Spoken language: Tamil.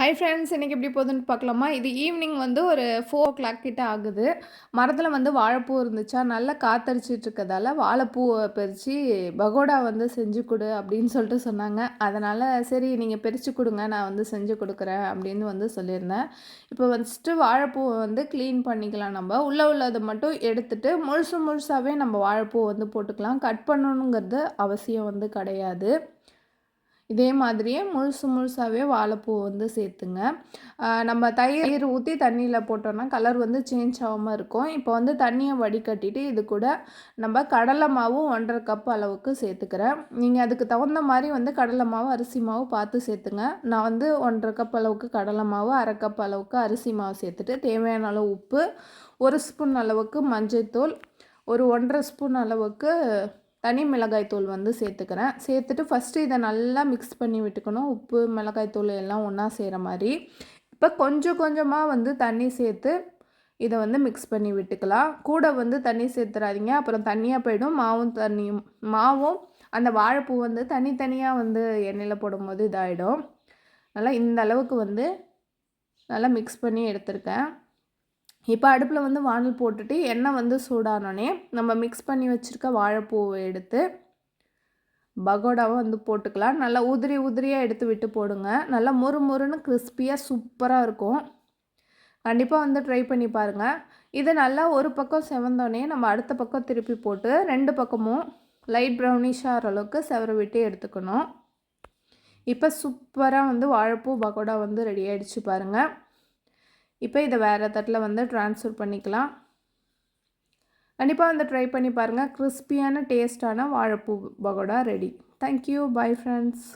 ஹை ஃப்ரெண்ட்ஸ் இன்றைக்கி எப்படி போகுதுன்னு பார்க்கலாமா? இது ஈவினிங் வந்து ஒரு ஃபோர் ஓ கிளாக் கிட்ட ஆகுது. மரத்தில் வந்து வாழைப்பூ இருந்துச்சா? நல்லா காத்தடிச்சிட்டு இருக்கதால வாழைப்பூவை பறித்து பகோடா வந்து செஞ்சு கொடு அப்படின்னு சொல்லிட்டு சொன்னாங்க. அதனால் சரி நீங்கள் பறித்து கொடுங்க நான் வந்து செஞ்சு கொடுக்குறேன் அப்படின்னு வந்து சொல்லியிருந்தேன். இப்போ ஃபஸ்ட்டு வாழைப்பூவை வந்து க்ளீன் பண்ணிக்கலாம் நம்ம. உள்ளே உள்ளதை மட்டும் எடுத்துட்டு முழுசு முழுசாகவே நம்ம வாழைப்பூவை வந்து போட்டுக்கலாம். கட் பண்ணணுங்கிறது அவசியம் வந்து கிடையாது. இதே மாதிரியே முழுசு முழுசாகவே வாழைப்பூ வந்து சேர்த்துங்க. நம்ம தயிர் ஊற்றி தண்ணியில் போட்டோன்னா கலர் வந்து சேஞ்ச் ஆகாமல் இருக்கும். இப்போ வந்து தண்ணியை வடிகட்டிட்டு இது கூட நம்ம கடலை மாவும் ஒன்றரை கப் அளவுக்கு சேர்த்துக்கிறேன். நீங்கள் அதுக்கு தகுந்த மாதிரி வந்து கடலை மாவு அரிசி மாவு பார்த்து சேர்த்துங்க. நான் வந்து ஒன்றரை கப் அளவுக்கு கடலை மாவு அரை கப் அளவுக்கு அரிசி மாவு சேர்த்துட்டு தேவையான அளவு உப்பு ஒரு ஸ்பூன் அளவுக்கு மஞ்சள் தூள் ஒரு ஒன்றரை ஸ்பூன் அளவுக்கு தனி மிளகாய்த்தூள் வந்து சேர்த்துக்கிறேன். சேர்த்துட்டு ஃபஸ்ட்டு இதை நல்லா மிக்ஸ் பண்ணி விட்டுக்கணும். உப்பு மிளகாய்த்தூள் எல்லாம் ஒன்றா செய்கிற மாதிரி. இப்போ கொஞ்சம் கொஞ்சமாக வந்து தண்ணி சேர்த்து இதை வந்து மிக்ஸ் பண்ணி விட்டுக்கலாம். கூட வந்து தண்ணி சேர்த்துறாதீங்க. அப்புறம் தண்ணியாக போயிடும். மாவும் தண்ணியும் மாவும் அந்த வாழைப்பூ வந்து தனித்தனியாக வந்து எண்ணெயில் போடும்போது இதாகிடும் நல்லா இந்த அளவுக்கு வந்து நல்லா மிக்ஸ் பண்ணி எடுத்திருக்கேன். இப்போ அடுப்பில் வந்து வானல் போட்டுட்டு எண்ணெய் வந்து சூடானோடனே நம்ம மிக்ஸ் பண்ணி வச்சுருக்க வாழைப்பூவை எடுத்து பகோடாவை வந்து போட்டுக்கலாம். நல்லா உதிரி உதிரியாக எடுத்து விட்டு போடுங்க. நல்லா முறு முறுன்னு கிறிஸ்பியாக சூப்பராக இருக்கும். கண்டிப்பாக வந்து ட்ரை பண்ணி பாருங்கள் இது நல்லா ஒரு பக்கம் செவந்தோடனே நம்ம அடுத்த பக்கம் திருப்பி போட்டு ரெண்டு பக்கமும் லைட் ப்ரௌனிஷாக அளவுக்கு செவர விட்டு எடுத்துக்கணும். இப்போ சூப்பராக வந்து வாழைப்பூ பகோடா வந்து ரெடி ஆகிடுச்சு பாருங்கள் இப்போ இதை வேறு தட்டில் வந்து ட்ரான்ஸ்ஃபர் பண்ணிக்கலாம். கண்டிப்பாக வந்து ட்ரை பண்ணி பாருங்கள் கிறிஸ்பியான டேஸ்டான வாழைப்பூ pakoda ready thank you bye friends